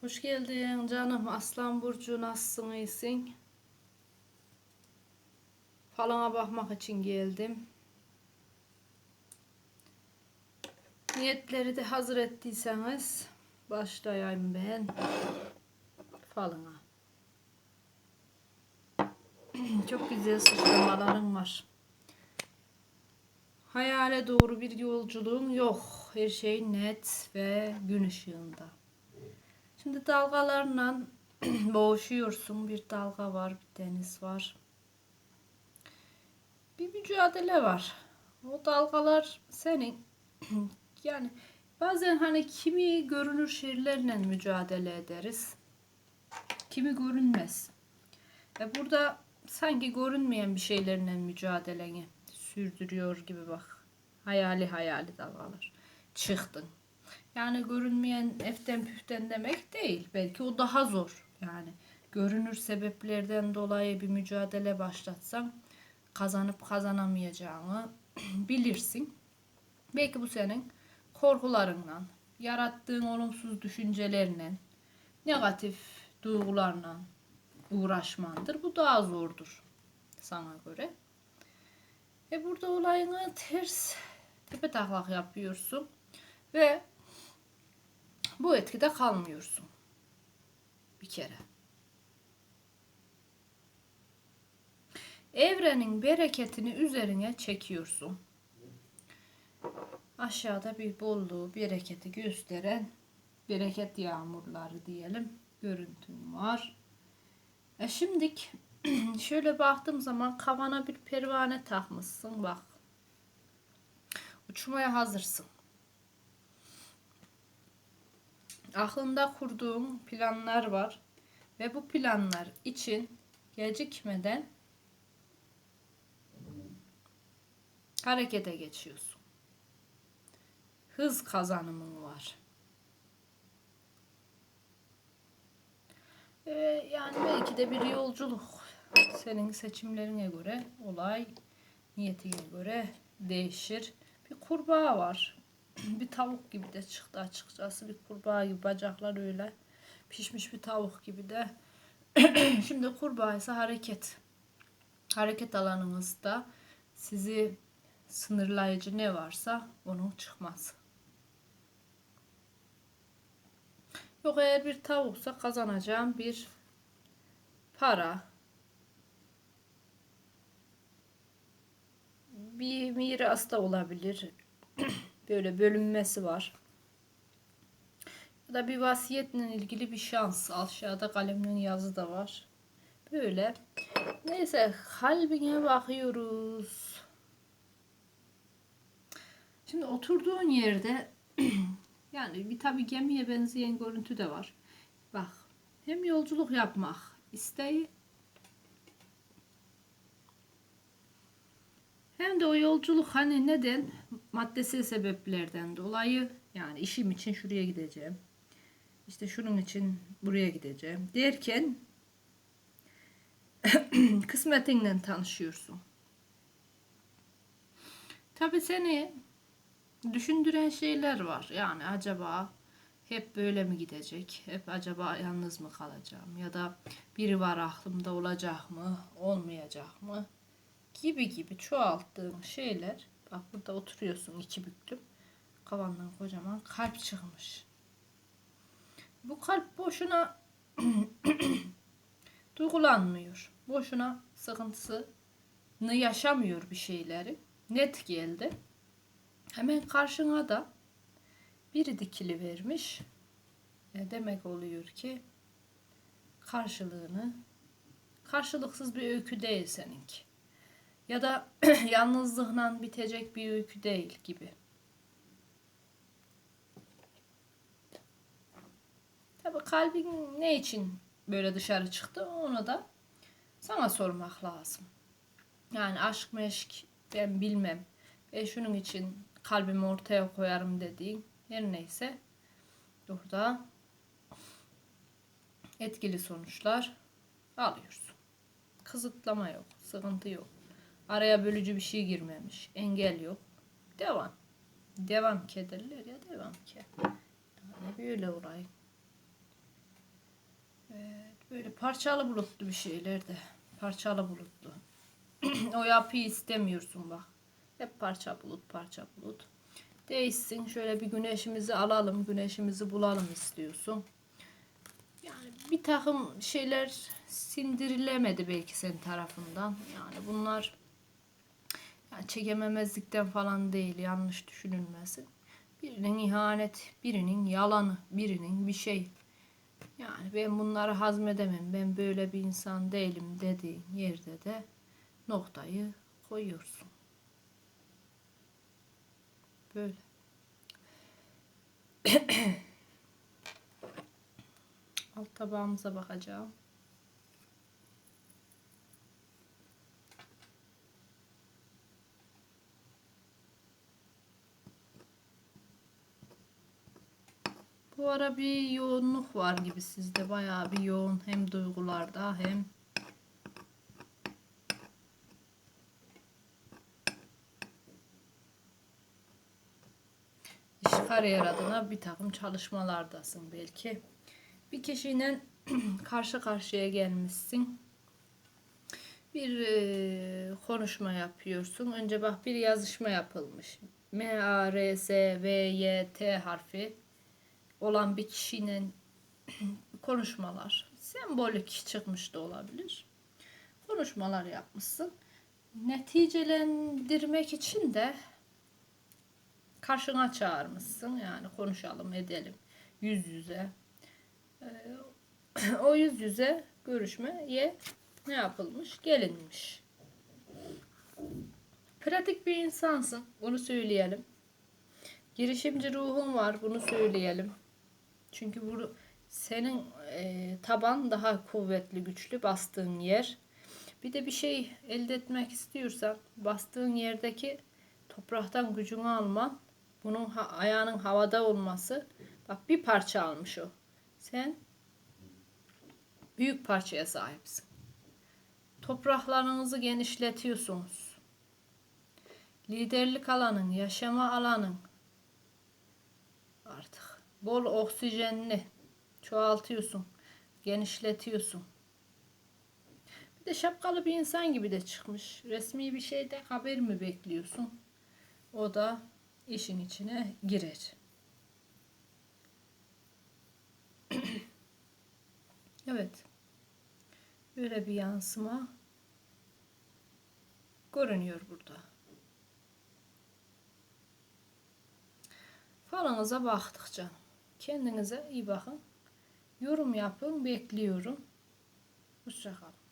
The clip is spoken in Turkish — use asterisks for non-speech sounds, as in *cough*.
Hoş geldin canım. Aslan Burcu nasılsın iyisin? Falana bakmak için geldim. Niyetleri de hazır ettiyseniz başlayayım ben falına. *clears throat* Çok güzel sıçramalarım var. Hayale doğru bir yolculuğum yok. Her şey net ve gün ışığında. Şimdi dalgalarla *clears throat* boğuşuyorsun. Bir dalga var, bir deniz var. Bir mücadele var. O dalgalar senin *clears throat* yani bazen hani kimi görünür şeylerle mücadele ederiz. Kimi görünmez. Ve burada sanki görünmeyen bir şeylerle mücadeleni sürdürüyor gibi bak. Hayali hayali dalgalar. Çıktın. Yani görünmeyen eften püften demek değil. Belki o daha zor. Yani görünür sebeplerden dolayı bir mücadele başlatsan kazanıp kazanamayacağını *clears throat* bilirsin. Belki bu senin korkularından, yarattığın olumsuz düşüncelerle, negatif duygularla uğraşmandır. Bu daha zordur sana göre. E burada olayını ters tepe taklak yapıyorsun ve bu etkide kalmıyorsun. Bir kere. Evrenin bereketini üzerine çekiyorsun. Aşağıda bir bolluğu, bereketi gösteren bereket yağmurları diyelim. Görüntün var. E şimdik *clears throat* şöyle baktığım zaman kafana bir pervane takmışsın bak. Uçmaya hazırsın. Aklında kurduğun planlar var ve bu planlar için gecikmeden harekete geçiyorsun. Hız kazanımın var. Ee, yani belki de bir yolculuk. Senin seçimlerine göre olay niyetine göre değişir. Bir kurbağa var. Bir tavuk gibi de çıktı açıkçası. Bir kurbağa gibi bacaklar öyle. Pişmiş bir tavuk gibi de. *clears throat* Şimdi kurbağa ise hareket. Hareket alanınızda sizi sınırlayıcı ne varsa onun çıkmaz. Yok eğer bir tavuksa kazanacağım bir para. Bir miras da olabilir. *clears throat* Böyle bölünmesi var. Ya da bir vasiyetle ilgili bir şans. Aşağıda kaleminin yazı da var. Böyle. Neyse kalbine bakıyoruz. Şimdi oturduğun yerde *clears throat* yani bir tabi gemiye benzeyen görüntü de var. Bak hem yolculuk yapmak isteği hem de o yolculuk hani neden maddesel sebeplerden dolayı yani işim için şuraya gideceğim. İşte şunun için buraya gideceğim derken *clears throat* kısmetinle tanışıyorsun. Tabi seni düşündüren şeyler var. Yani acaba hep böyle mi gidecek? Hep acaba yalnız mı kalacağım? Ya da biri var aklımda olacak mı? Olmayacak mı? Gibi gibi çoğalttığım şeyler. Bak burada oturuyorsun iki büklüm. Kavandan kocaman kalp çıkmış. Bu kalp boşuna *clears throat* duygulanmıyor. Boşuna sıkıntısını yaşamıyor bir şeyleri. Net geldi. Hemen karşına da biri dikili vermiş. E demek oluyor ki karşılığını karşılıksız bir öykü değil seninki. Ya da *clears throat* yalnızlıkla bitecek bir öykü değil gibi. Tabi kalbin ne için böyle dışarı çıktı onu da sana sormak lazım. Yani aşk meşk ben bilmem. Ve şunun için kalbimi ortaya koyarım dediğin her neyse burada etkili sonuçlar alıyorsun. Kızıtlama yok, sıkıntı yok. Araya bölücü bir şey girmemiş, engel yok. Devam. Devam kederler ya devam ki. Yani böyle orayı. parçalı bulutlu bir şeyler de. Parçalı bulutlu. *clears throat* o yapıyı istemiyorsun bak. Hep parça bulut parça bulut. Değişsin şöyle bir güneşimizi alalım güneşimizi bulalım istiyorsun. Yani bir takım şeyler sindirilemedi belki senin tarafından. Yani bunlar çekememezlikten falan değil yanlış düşünülmesin. Birinin ihanet, birinin yalanı, birinin bir şey. Yani ben bunları hazmedemem, ben böyle bir insan değilim dediğin yerde de noktayı koyuyorsun. Böyle. *coughs* Alt tabağımıza bakacağım. Bu ara bir yoğunluk var gibi sizde. Bayağı bir yoğun hem duygularda hem iş kariyer adına bir takım çalışmalardasın belki. Bir kişiyle *clears throat* karşı karşıya gelmişsin. Bir e, konuşma yapıyorsun. Önce bak bir yazışma yapılmış. M, A, R, S, V, Y, T harfi olan bir kişiyle *clears throat* konuşmalar. Sembolik çıkmış da olabilir. Konuşmalar yapmışsın. Neticelendirmek için de karşına çağırmışsın. Yani konuşalım edelim yüz yüze. Ee, *clears throat* o yüz yüze görüşmeye ne yapılmış? Gelinmiş. Pratik bir insansın. Bunu söyleyelim. Girişimci ruhun var. Bunu söyleyelim. Çünkü bu senin e, taban daha kuvvetli, güçlü bastığın yer. Bir de bir şey elde etmek istiyorsan bastığın yerdeki topraktan gücünü alman, bunun ha- ayağının havada olması. Bak bir parça almış o. Sen büyük parçaya sahipsin. Topraklarınızı genişletiyorsunuz. Liderlik alanın, yaşama alanın bol oksijenli çoğaltıyorsun, genişletiyorsun. Bir de şapkalı bir insan gibi de çıkmış. Resmi bir şeyde haber mi bekliyorsun? O da işin içine girer. *clears throat* evet. Böyle bir yansıma görünüyor burada. Falınıza baktık canım. Kendinize iyi bakın. Yorum yapın. Bekliyorum. Hoşçakalın.